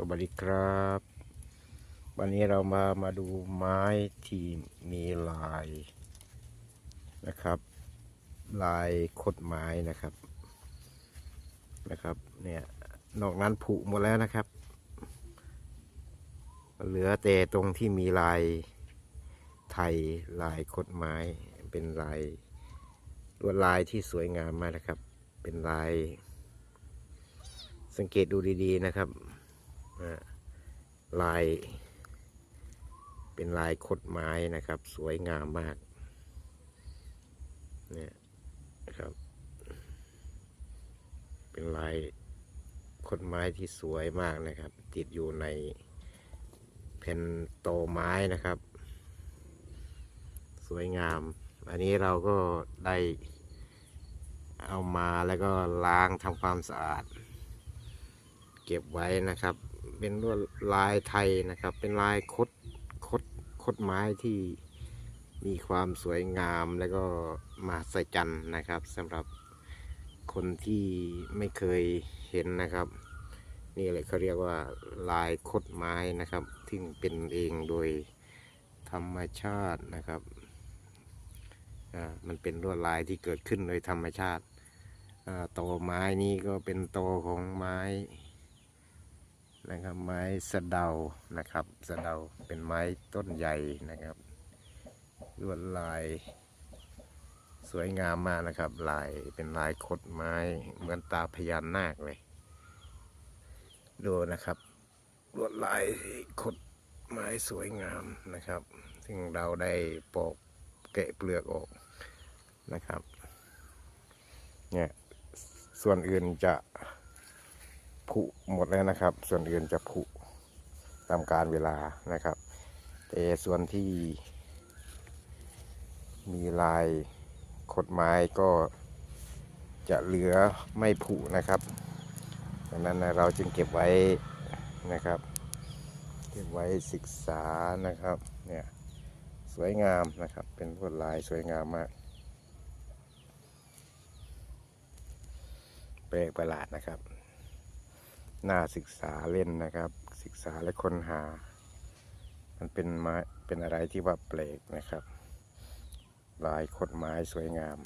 สวัสดีครับ วันนี้เรามามาดูไม้ที่มีลายนะครับ ลายคดไม้นะครับนะครับเนี่ยนอกนั้นผุหมดแล้วนะครับ เหลือแต่ตรงที่มีลายไทยลายคดไม้เป็นลายลวดลายที่สวยงามมากนะครับ เป็นลายสังเกตดูดีๆนะครับ ลาย เป็นลายคดไม้นะครับ สวยงามมาก เนี่ยครับ เป็นลายคดไม้ที่สวยมากนะครับ ติดอยู่ในแผ่นโตไม้นะครับ สวยงาม อันนี้เราก็ได้เอามาแล้วก็ล้างทำความสะอาด เก็บไว้นะครับ เป็นลวดลายไทยนะครับ เป็นลายคดคดคดไม้ที่มีความสวยงามแล้วก็มหัศจรรย์นะครับสำหรับคนที่ไม่เคยเห็นนะครับ นี่เลยเขาเรียกว่าลายคดไม้นะครับที่เป็นเองโดยธรรมชาตินะครับมันเป็นลวดลายที่เกิดขึ้นโดยธรรมชาติโตไม้นี้ก็เป็นโตของไม้ นะครับไม้สะเดานะครับสะเดาเป็นไม้ต้นใหญ่นะครับลวดลาย สวยงามมากนะครับ ลายเป็นลายคดไม้เหมือนตาพญานาคเลย ดูนะครับลวดลายคดไม้สวยงามนะครับ ซึ่งเราได้ปอกแกะเปลือกออกนะครับเนี่ยส่วนอื่นจะ ผุหมดแล้วนะครับ ส่วนอื่นจะผุตามการเวลานะครับ แต่ส่วนที่ มีลายขดไม้ก็จะเหลือไม่ผุนะครับดังนั้นเราจึงเก็บไว้นะครับ เก็บไว้ศึกษานะครับเนี่ยสวยงามนะครับเป็นลวดลายสวยงามมากแปลกประหลาดนะครับ น่าศึกษาเล่นนะครับ ศึกษาและค้นหา มันเป็นไม้เป็นอะไรที่ว่าแปลกนะครับ ลายขดไม้สวยงาม